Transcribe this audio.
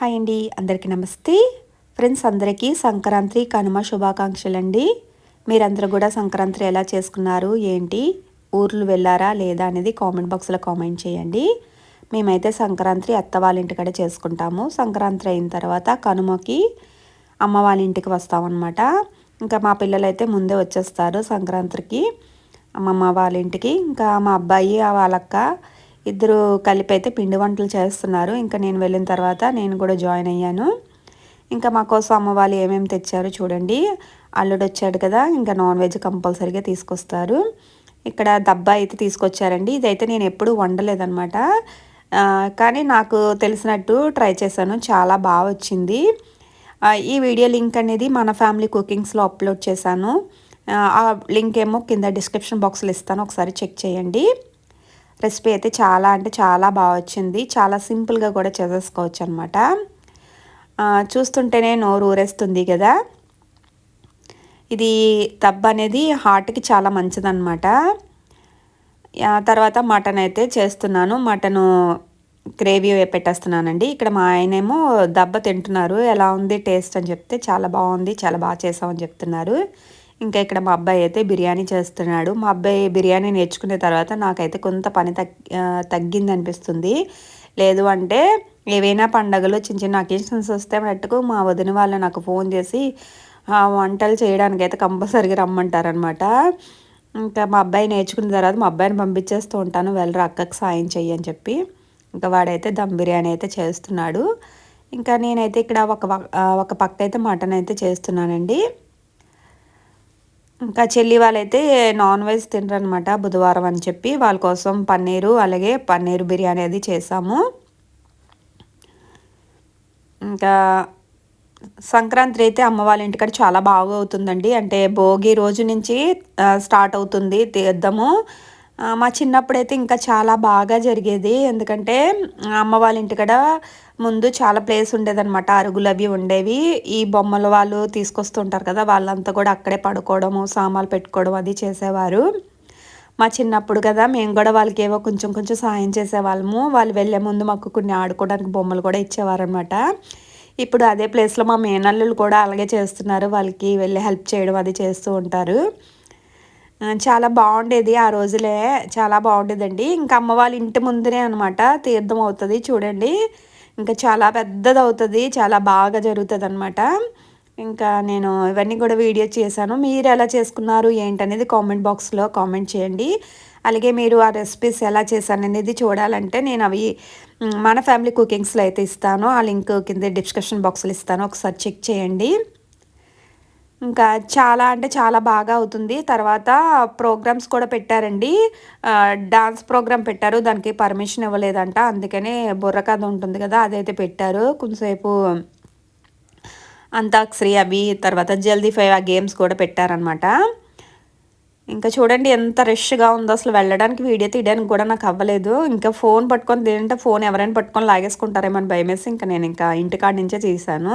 Hi అండి. అందరికీ నమస్తే. ఫ్రెండ్స్ అందరికీ సంక్రాంతి కనుమ శుభాకాంక్షలు అండి మీరందరూ కూడా సంక్రాంతి ఎలా చేసుకున్నారు ఏంటి ఊర్లు వెళ్ళారా లేదా అనేది కామెంట్ బాక్స్లో కామెంట్ చేయండి. మేమైతే సంక్రాంతి అత్త వాళ్ళ ఇంటికడే చేసుకుంటాము. సంక్రాంతి అయిన తర్వాత కనుమకి అమ్మ వాళ్ళ ఇంటికి వస్తామన్నమాట. ఇంకా మా పిల్లలైతే ముందే వచ్చేస్తారు సంక్రాంతికి. అమ్మమ్మ వాళ్ళ ఇంటికి. ఇంకా మా అబ్బాయి వాళ్ళక్క ఇద్దరు కలిపి అయితే పిండి వంటలు చేస్తున్నారు. ఇంకా నేను వెళ్ళిన తర్వాత నేను కూడా జాయిన్ అయ్యాను. ఇంకా మా కోసం అమ్మ వాళ్ళు ఏమేమి తెచ్చారో చూడండి. అల్లుడు వచ్చాడు కదా ఇంకా నాన్ వెజ్ కంపల్సరీగా తీసుకొస్తారు. ఇక్కడ దబ్బా అయితే తీసుకొచ్చారండి. ఇదైతే నేను ఎప్పుడూ వండలేదనమాట కానీ నాకు తెలిసినట్టు ట్రై చేశాను. చాలా బాగా వచ్చింది. ఈ వీడియో లింక్ అనేది మన ఫ్యామిలీ కుకింగ్స్లో అప్లోడ్ చేశాను. ఆ లింక్ ఏమో కింద డిస్క్రిప్షన్ బాక్స్లో ఇస్తాను. ఒకసారి చెక్ చేయండి. రెసిపీ అయితే చాలా అంటే చాలా బాగా వచ్చింది. చాలా సింపుల్గా కూడా చేసేసుకోవచ్చు అనమాట చూస్తుంటేనే నోరు ఊరేస్తుంది కదా. ఇది తబ్బ అనేది హార్ట్కి చాలా మంచిదన్నమాట తర్వాత మటన్ అయితే చేస్తున్నాను. మటను గ్రేవీ పెట్టేస్తున్నానండి. ఇక్కడ మా ఆయనేమో దెబ్బ తింటున్నారు. ఎలా ఉంది టేస్ట్ అని చెప్తే చాలా బాగుంది చాలా బాగా చేసామని చెప్తున్నారు. ఇంకా ఇక్కడ మా అబ్బాయి అయితే బిర్యానీ చేస్తున్నాడు. మా అబ్బాయి బిర్యానీ నేర్చుకునే తర్వాత నాకైతే కొంత పని తగ్గింది అనిపిస్తుంది లేదు అంటే ఏవైనా పండగలు చిన్న చిన్న అకేషన్స్ వస్తే మట్టుకు మా వదిన వాళ్ళు నాకు ఫోన్ చేసి వంటలు చేయడానికి అయితే కంపల్సరిగా రమ్మంటారనమాట ఇంకా మా అబ్బాయి నేర్చుకున్న తర్వాత మా అబ్బాయిని పంపించేస్తూ ఉంటాను. వెళ్ళరా అక్కకి సాయం చెయ్యి అని చెప్పి. ఇంకా వాడైతే దమ్ బిర్యానీ అయితే చేస్తున్నాడు. ఇంకా నేనైతే ఇక్కడ ఒక ఒక పక్క అయితే మటన్ అయితే చేస్తున్నానండి. ఇంకా చెల్లి వాళ్ళైతే నాన్ వెజ్ తినరనమాట బుధవారం అని చెప్పి. వాళ్ళ కోసం పన్నీరు అలాగే పన్నీరు బిర్యానీ అది చేసాము. ఇంకా సంక్రాంతి అయితే అమ్మ వాళ్ళ ఇంటికాడ చాలా బాగా అవుతుందండి అంటే భోగి రోజు నుంచి స్టార్ట్ అవుతుంది తీర్థము. మా చిన్నప్పుడైతే ఇంకా చాలా బాగా జరిగేది. ఎందుకంటే అమ్మ వాళ్ళ ఇంటికాడ ముందు చాలా ప్లేస్ ఉండేదన్నమాట. అరుగులు అవి ఉండేవి. ఈ బొమ్మల వాళ్ళు తీసుకొస్తుంటారు కదా వాళ్ళంతా కూడా అక్కడే పడుకోవడము సామాన్లు పెట్టుకోవడం అది చేసేవారు. మా చిన్నప్పుడు కదా మేము కూడా వాళ్ళకి ఏవో కొంచెం కొంచెం సాయం చేసేవాళ్ళము. వాళ్ళు వెళ్ళే ముందు మాకు కొన్ని ఆడుకోవడానికి బొమ్మలు కూడా ఇచ్చేవారు అనమాట ఇప్పుడు అదే ప్లేస్లో మా మేనల్లులు కూడా అలాగే చేస్తున్నారు. వాళ్ళకి వెళ్ళి హెల్ప్ చేయడం అది చేస్తూ ఉంటారు. చాలా బాగుండేది ఆ రోజులే. చాలా బాగుండేదండి. ఇంకా అమ్మ వాళ్ళ ఇంటి ముందునే అనమాట తీర్థం అవుతుంది చూడండి. ఇంకా చాలా పెద్దది అవుతుంది చాలా బాగా జరుగుతుంది అనమాట ఇంకా నేను ఇవన్నీ కూడా వీడియో చేశాను. మీరు ఎలా చేసుకున్నారు ఏంటనేది కామెంట్ బాక్స్లో కామెంట్ చేయండి. అలాగే మీరు ఆ రెసిపీస్ ఎలా చేశాను అనేది చూడాలంటే నేను అవి మన ఫ్యామిలీ కుకింగ్స్లో అయితే ఇస్తాను. ఆ లింక్ కింద డిస్క్రిప్షన్ బాక్స్లో ఇస్తాను. ఒకసారి చెక్ చేయండి. ఇంకా చాలా అంటే చాలా బాగా అవుతుంది. తర్వాత ప్రోగ్రామ్స్ కూడా పెట్టారండి. డాన్స్ ప్రోగ్రామ్ పెట్టారు. దానికి పర్మిషన్ ఇవ్వలేదంట. అందుకనే బుర్రకథ ఉంటుంది కదా అదైతే పెట్టారు. కొంతసేపు అంతాక్షరి అవి తర్వాత జల్దీ ఫైవ్ ఆ గేమ్స్ కూడా పెట్టారనమాట ఇంకా చూడండి ఎంత రష్గా ఉందో అసలు వెళ్ళడానికి వీడియో తీయడానికి కూడా నాకు అవ్వలేదు. ఇంకా ఫోన్ పట్టుకొని తింటే ఫోన్ ఎవరైనా పట్టుకొని లాగేసుకుంటారేమో అని భయమేసి ఇంకా నేను ఇంకా ఇంటికాడ నుంచే తీసాను